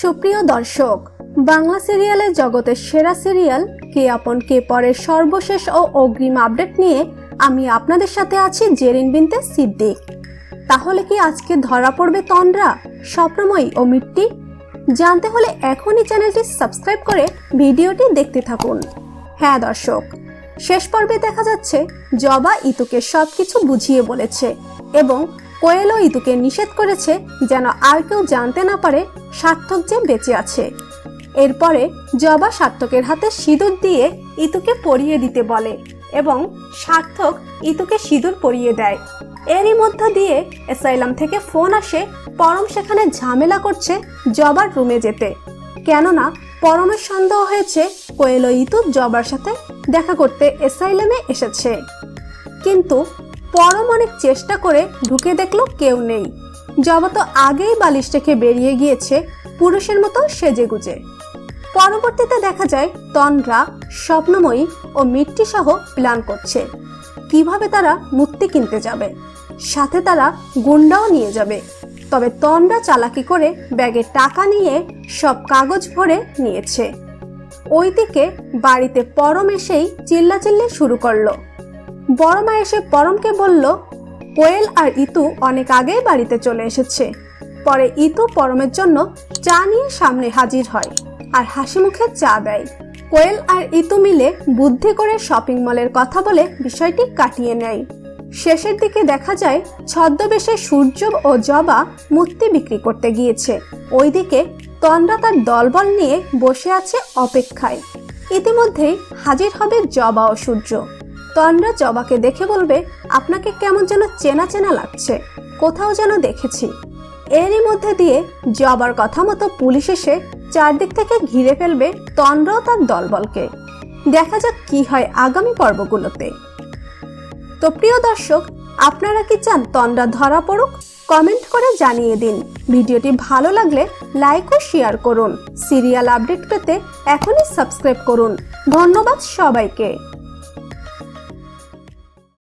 সুপ্রিয় দর্শক, বাংলা সিরিয়ালের জগতের সেরা সিরিয়াল কে আপন কে পরের সর্বশেষ ও অগ্রিম আপডেট নিয়ে আমি আপনাদের সাথে আছি জেরিন বিনতে সিদ্দিক। তাহলে কি আজকে ধরা পড়বে তন্দ্রা, স্বপ্নময়ী ও মিট্টি? জানতে হলে এখনই চ্যানেলটি সাবস্ক্রাইব করে ভিডিওটি দেখতে থাকুন। হ্যাঁ দর্শক, শেষ পর্বে দেখা যাচ্ছে জবা ইতুকে সবকিছু বুঝিয়ে বলেছে এবং কোয়েলও ইতুকে নিষেধ করেছে যেন আর কেউ জানতে না পারে সার্থক যে বেঁচে আছে। এরপরে জবা সার্থকের হাতে সিঁদুর দিয়ে ইতুকে পরিয়ে দিতে বলে এবং সার্থক ইতুকে সিঁদুর পরিয়ে দেয়। এরই মধ্য দিয়ে অ্যাসাইলাম থেকে ফোন আসে পরম সেখানে ঝামেলা করছে জবার রুমে যেতে। কেননা পরমের সন্দেহ হয়েছে কোয়েলো ইতু জবার সাথে দেখা করতে এসাইলামে এসেছে। কিন্তু পরম অনেক চেষ্টা করে ঢুকে দেখল কেউ নেই। জবা তো আগেই বালিশ রেখে বেরিয়ে গিয়েছে পুরুষের মতো সেজে গুজে পরবর্তীতে দেখা যায়, তন্দ্রা, স্বপ্নময়ী ও মিট্টি সহ প্ল্যান করছে কীভাবে তারা মূর্তি কিনতে যাবে। সাথে তারা গুন্ডাও নিয়ে যাবে। তবে তন্দ্রা চালাকি করে ব্যাগে টাকা নিয়ে সব কাগজ ভরে নিয়েছে। ওইদিকে বাড়িতে পরম এসেই চিল্লাচিল্লি শুরু করল। বড় মা এসে পরমকে বলল, কোয়েল আর ইতু অনেক আগেই বাড়িতে চলে এসেছে। পরে ইতু পরমের জন্য চা নিয়ে সামনে হাজির হয় আর হাসি মুখে চা দেয়। কোয়েল আর ইতু মিলে বুদ্ধি করে শপিং মলের কথা বলে বিষয়টি কাটিয়ে নেয়। শেষের দিকে দেখা যায়, ছদ্মবেশে সূর্য ও জবা মূর্তি বিক্রি করতে গিয়েছে। ওইদিকে তন্দ্রা তার দলবল নিয়ে বসে আছে অপেক্ষায়। ইতিমধ্যেই হাজির হবে জবা ও সূর্য। তন্দ্রা জবাকে দেখে বলবে, আপনাকে কেমন যেন চেনা চেনা লাগছে। কোথাও যেন দেখেছি। এরই মধ্যে দিয়ে জবার কথা মতো পুলিশ এসে চারদিক থেকে ঘিরে ফেলবে তন্দ্রাও তার দলবলকে। দেখা যাক কি হয় আগামী পর্বগুলোতে। তো প্রিয় দর্শক, আপনারা কি চান তন্দ্রা ধরা পড়ুক? কমেন্ট করে জানিয়ে দিন। ভিডিওটি ভালো লাগলে লাইক ও শেয়ার করুন। সিরিয়াল আপডেট পেতে এখনই সাবস্ক্রাইব করুন। ধন্যবাদ সবাইকে।